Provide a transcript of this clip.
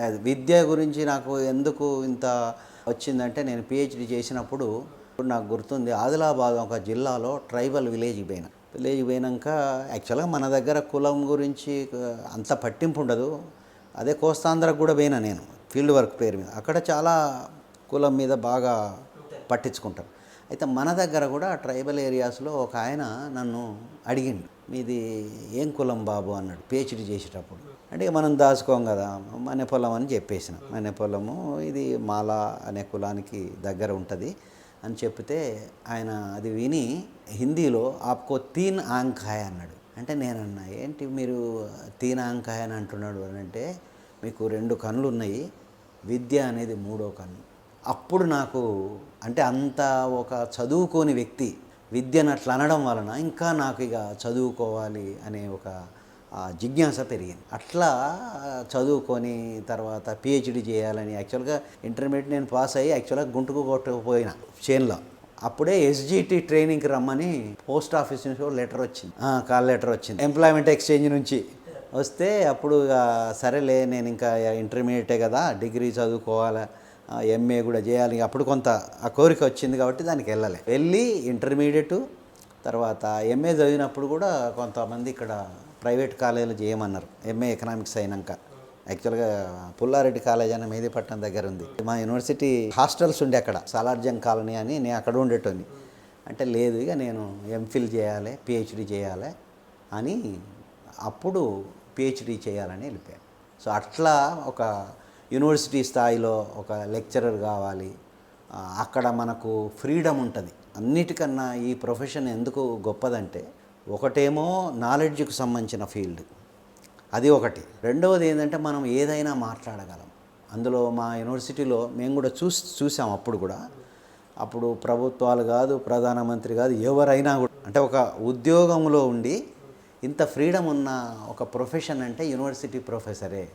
విద్య గురించి నాకు ఎందుకు ఇంత వచ్చిందంటే నేను పిహెచ్డి చేసినప్పుడు ఇప్పుడు నాకు గుర్తుంది. ఆదిలాబాద్ ఒక జిల్లాలో ట్రైబల్ విలేజ్కి పోయినా. విలేజ్కి పోయినాక యాక్చువల్గా మన దగ్గర కులం గురించి అంత పట్టింపు ఉండదు. అదే కోస్తాంధ్రకు కూడా పోయినా నేను. ఫీల్డ్ వర్క్ పేరు మీద. అక్కడ చాలా కులం మీద బాగా పట్టించుకుంటారు. అయితే మన దగ్గర కూడా ట్రైబల్ ఏరియాస్లో ఒక ఆయన నన్ను అడిగిండు మీది ఏం కులం బాబు? అన్నాడు పిహెచ్డి చేసేటప్పుడు. అంటే మనం దాచుకోం కదా మనే పొలం అని చెప్పేసిన మనే పొలము ఇది మాల అనే కులానికి దగ్గర ఉంటుంది. అని చెప్తే ఆయన అది విని హిందీలో ఆప్కో తీన్ ఆంకాయ అన్నాడు. అంటే నేనన్నా ఏంటి మీరు తీన్ ఆంకాయ అని అంటున్నాడు అని అంటే మీకు రెండు కన్నులు ఉన్నాయి విద్య అనేది మూడో కన్ను. అప్పుడు నాకు అంటే అంత ఒక చదువుకోని వ్యక్తి విద్యను అట్లా అనడం వలన ఇంకా నాకు ఇక చదువుకోవాలి అనే ఒక జిజ్ఞాస పెరిగింది. అట్లా చదువుకొని తర్వాత పిహెచ్డి చేయాలని యాక్చువల్గా ఇంటర్మీడియట్ నేను పాస్ అయ్యి యాక్చువల్గా గుంటుకు కొట్టకపోయినా చేన్లో. అప్పుడే ఎస్జిటి ట్రైనింగ్కి రమ్మని పోస్ట్ ఆఫీస్ నుంచి ఒక లెటర్ వచ్చింది. కాల్ లెటర్ వచ్చింది. ఎంప్లాయ్మెంట్ ఎక్స్చేంజ్ నుంచి. వస్తే అప్పుడు ఇక సరేలే నేను ఇంకా ఇంటర్మీడియటే కదా డిగ్రీ చదువుకోవాలా ఎంఏ కూడా చేయాలి. అప్పుడు కొంత ఆ కోరిక వచ్చింది కాబట్టి దానికి వెళ్ళలే. వెళ్ళి ఇంటర్మీడియట్ తర్వాత ఎంఏ చదివినప్పుడు కూడా కొంతమంది ఇక్కడ ప్రైవేట్ కాలేజీలో చేయమన్నారు. ఎంఏ ఎకనామిక్స్ అయినాక. యాక్చువల్గా పుల్లారెడ్డి కాలేజ్ అని మేదీపట్నం దగ్గర ఉంది. మా యూనివర్సిటీ హాస్టల్స్ ఉండే అక్కడ. సాలార్జంగ్ కాలనీ అని నేను అక్కడ ఉండేటోని అంటే లేదు ఇక నేను ఎంఫిల్ చేయాలి పిహెచ్డి చేయాలి అని అప్పుడు పిహెచ్డి చేయాలని వెళ్ళిపోయాను. సో అట్లా ఒక యూనివర్సిటీ స్థాయిలో ఒక లెక్చరర్ కావాలి. అక్కడ మనకు ఫ్రీడమ్ ఉంటుంది. అన్నిటికన్నా ఈ ప్రొఫెషన్ ఎందుకు గొప్పదంటే ఒకటేమో నాలెడ్జ్కి సంబంధించిన ఫీల్డ్. అది ఒకటి. రెండవది ఏంటంటే మనం ఏదైనా మాట్లాడగలం. అందులో మా యూనివర్సిటీలో మేము కూడా చూసి చూసాం అప్పుడు కూడా. అప్పుడు ప్రభుత్వాలు కాదు ప్రధానమంత్రి కాదు ఎవరైనా కూడా అంటే ఒక ఉద్యోగంలో ఉండి ఇంత ఫ్రీడమ్ ఉన్న ఒక ప్రొఫెషన్ అంటే యూనివర్సిటీ ప్రొఫెసరే.